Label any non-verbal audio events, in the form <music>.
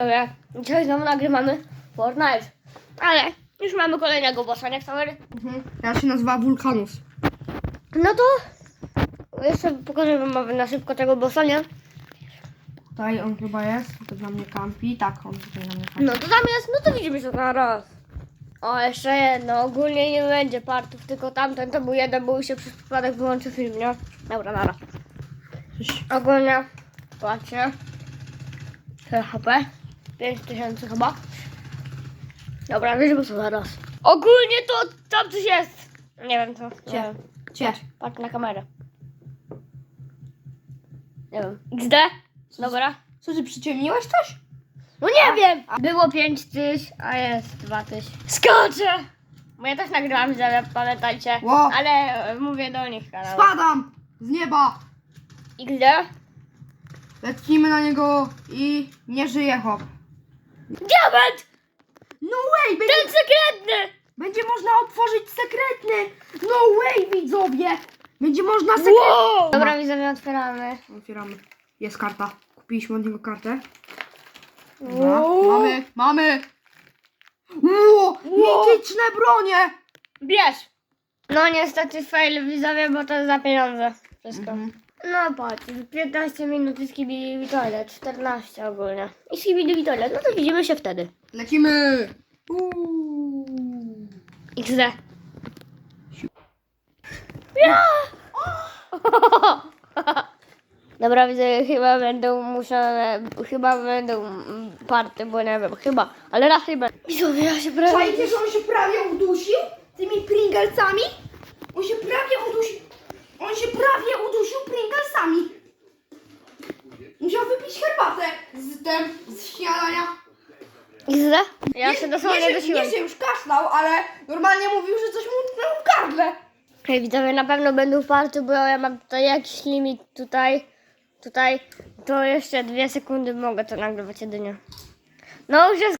Dobra, dzisiaj znowu nagrywamy Fortnite. Ale już mamy kolejnego bossa, nie Xavery? Mhm. Ja się nazywa Vulcanus. No to jeszcze pokażę wam na szybko tego bossa, nie? Tutaj on chyba jest, to dla mnie kampi. Tak, on tutaj na mnie kampi. No to tam jest, no to widzimy się na raz. O, jeszcze jedno, ogólnie nie będzie partów, tylko tamten to był jeden, bo się przez przypadek wyłączył film, nie? Dobra, nara. Ogólnie, patrzcie. HP. 5000 chyba. Dobra, widzimy się zaraz. Ogólnie to tam coś jest. Nie wiem co. Nie wiem. Gdzie? Patrz na kamerę. Nie wiem. XD? Dobra. Co, ty przyciemniłeś coś? No nie wiem! Było 5000, a jest 2000. Skoczę! Bo ja też nagrywam widzowie, pamiętajcie. Ło. Ale e, mówię do nich kanał. Spadam! Z nieba! XD? Lecimy na niego i nie żyje hop. Diament! No way! Będzie, Ten sekretny! będzie można otworzyć sekretny! No way, widzowie! Będzie można sekretny... Wow! Dobra, widzowie, otwieramy. Otwieramy. Jest karta. Kupiliśmy od niego kartę. Dobra. Wow. Mamy, mamy! Ło, mityczne bronie! Bierz! No niestety fail widzowie, bo to jest za pieniądze. Wszystko. Mhm. No patrz, 15 minut i skibidi toilet, 14 ogólnie. I skibidi toilet, no to widzimy się wtedy. Lecimy! Uuu. XD. Ja! <laughs> Dobra, widzę, chyba będą musiane, chyba będą party, bo nie wiem, chyba, ale raczej będą. Widzowie, ja się prawie... Czajcie, że on się prawie udusił tymi Pringlesami? On się prawie udusił. On się prawie udusił Pringlesami. Z tym, z śniadania. XD? Ja się nie, dosłownie nie, nie, że już kaszlał, ale normalnie mówił, że coś mu utknęło w gardle. Hej, widzowie, na pewno będą party, bo ja mam tutaj jakiś limit tutaj, tutaj, to jeszcze dwie sekundy mogę to nagrywać jedynie. No już jest